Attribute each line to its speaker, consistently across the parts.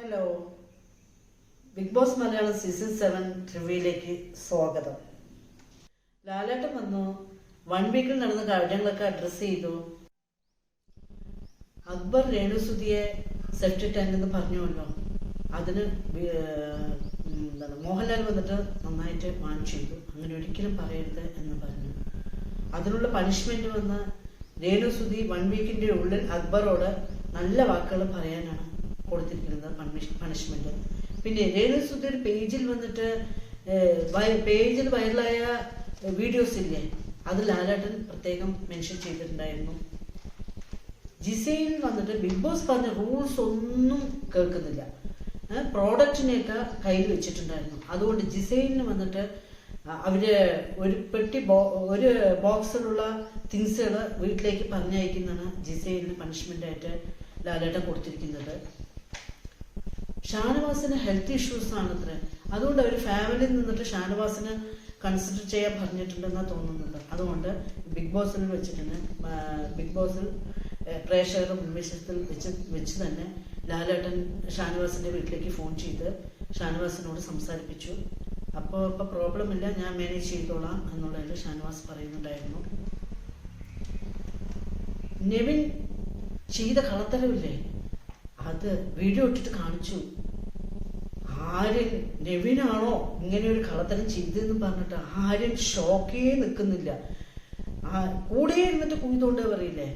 Speaker 1: Hello big boss Malayalam season seven റിവ്യൂയിലേക്ക് സ്വാഗതം. ലാലേട്ടൻ വന്നു. One വീക്കിൽ നടന്ന കാര്യങ്ങളൊക്കെ അഡ്രസ്സ് ചെയ്തു. അക്ബർ രേണുസുതിയെ സെഫ്റ്റി ടാങ്ക് എന്ന് പറഞ്ഞുവല്ലോ. അതിന് എന്താണ് മോഹൻലാൽ വന്നിട്ട് നന്നായിട്ട് വാൺ ചെയ്തു. അങ്ങനെ ഒരിക്കലും പറയരുത് എന്ന് പറഞ്ഞു. അതിനുള്ള പണിഷ്മെന്റ് വന്ന് രേണുസുതി വൺ വീക്കിന്റെ ഉള്ളിൽ അക്ബറോട് നല്ല വാക്കുകൾ പറയാനാണ് കൊടുത്തിരിക്കുന്നത് പണിഷ്മെന്റ് പിന്നെ രേണു ഒരു പേജിൽ വന്നിട്ട് പേജിൽ വൈറലായ വീഡിയോസ് ഇല്ലേ? അത് ലാലേട്ടൻ പ്രത്യേകം മെൻഷൻ ചെയ്തിട്ടുണ്ടായിരുന്നു. ജിസയിൽ വന്നിട്ട് ബിഗ് ബോസ് പറഞ്ഞ റൂൾസ് ഒന്നും കേൾക്കുന്നില്ല. പ്രോഡക്റ്റിനെയൊക്കെ കയ്യിൽ വെച്ചിട്ടുണ്ടായിരുന്നു. അതുകൊണ്ട് ജിസൈലിന് വന്നിട്ട് അവർ ഒരു പെട്ടി ബോ ഒരു ബോക്സിലുള്ള തിങ്സുകൾ വീട്ടിലേക്ക് പറഞ്ഞയക്കുന്നതാണ് പണിഷ്മെന്റ് ആയിട്ട് ലാലേട്ടൻ കൊടുത്തിരിക്കുന്നത്. ഷാനവാസിന് ഹെൽത്ത് ഇഷ്യൂസ് ആണ് അത്ര അതുകൊണ്ട് അവർ ഫാമിലിയിൽ നിന്നിട്ട് ഷാനവാസിന് കൺസിഡർ ചെയ്യാൻ പറഞ്ഞിട്ടുണ്ടെന്നാണ് തോന്നുന്നത് അതുകൊണ്ട് ബിഗ് ബോസിൽ വെച്ചിട്ടുണ്ട് ബിഗ് ബോസിൽ പ്രേക്ഷകരുടെ മുൻവശത്തിൽ വെച്ച് വെച്ച് തന്നെ ലാലേട്ടൻ ഷാനവാസിന്റെ വീട്ടിലേക്ക് ഫോൺ ചെയ്ത് ഷാനവാസിനോട് സംസാരിപ്പിച്ചു. അപ്പോൾ ഇപ്പോൾ പ്രോബ്ലം ഇല്ല ഞാൻ മാനേജ് ചെയ്തോളാം എന്നുള്ളതിൽ ഷാനവാസ് പറയുന്നുണ്ടായിരുന്നു. നെവിൻ ചെയ്ത കളത്തരവില്ലേ അത് വീഡിയോ ഇട്ടിട്ട് കാണിച്ചു. ആര്യൻ നെവിനാണോ ഇങ്ങനെ ഒരു കള്ളത്തരം ചെയ്തെന്ന് പറഞ്ഞിട്ട് ആരും ഷോക്കേ നിൽക്കുന്നില്ല. ആ കൂടെ ഇരുന്നിട്ട് കുയ്തോണ്ട് പറയില്ലേ?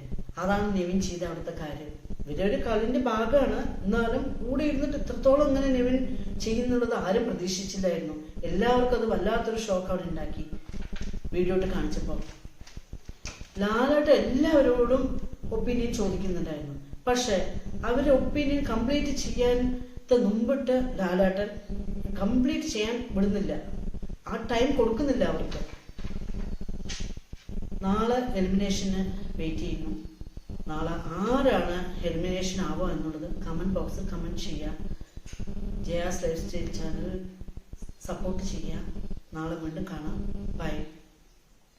Speaker 1: അതാണ് നെവിൻ ചെയ്ത അവിടുത്തെ കാര്യം. ഇവരൊരു കളിന്റെ ഭാഗമാണ്. എന്നാലും കൂടെ ഇരുന്നിട്ട് ഇത്രത്തോളം ഇങ്ങനെ നെവിൻ ചെയ്യുന്നുള്ളത് ആരും പ്രതീക്ഷിച്ചില്ലായിരുന്നു. എല്ലാവർക്കും അത് വല്ലാത്തൊരു ഷോക്ക് അവിടെ ഉണ്ടാക്കി. വീഡിയോ ഇട്ട് കാണിച്ചപ്പോൾ ലാലായിട്ട് എല്ലാവരോടും ഒപ്പീനിയൻ ചോദിക്കുന്നുണ്ടായിരുന്നു. പക്ഷെ അവരുടെ ഒപ്പീനിയൻ കംപ്ലീറ്റ് ചെയ്യാൻ മുമ്പിട്ട് ലാലാട്ടൻ കംപ്ലീറ്റ് ചെയ്യാൻ വിടുന്നില്ല. ആ ടൈം കൊടുക്കുന്നില്ല അവർക്ക്. നാളെ എലിമിനേഷന് വെയിറ്റ് ചെയ്യുന്നു. നാളെ ആരാണ് എലിമിനേഷൻ ആവുക എന്നുള്ളത് കമന്റ് ബോക്സിൽ കമന്റ് ചെയ്യുക. Jaya's lifestyle channel support ചെയ്യുക. നാളെ വീണ്ടും കാണാം. ബൈ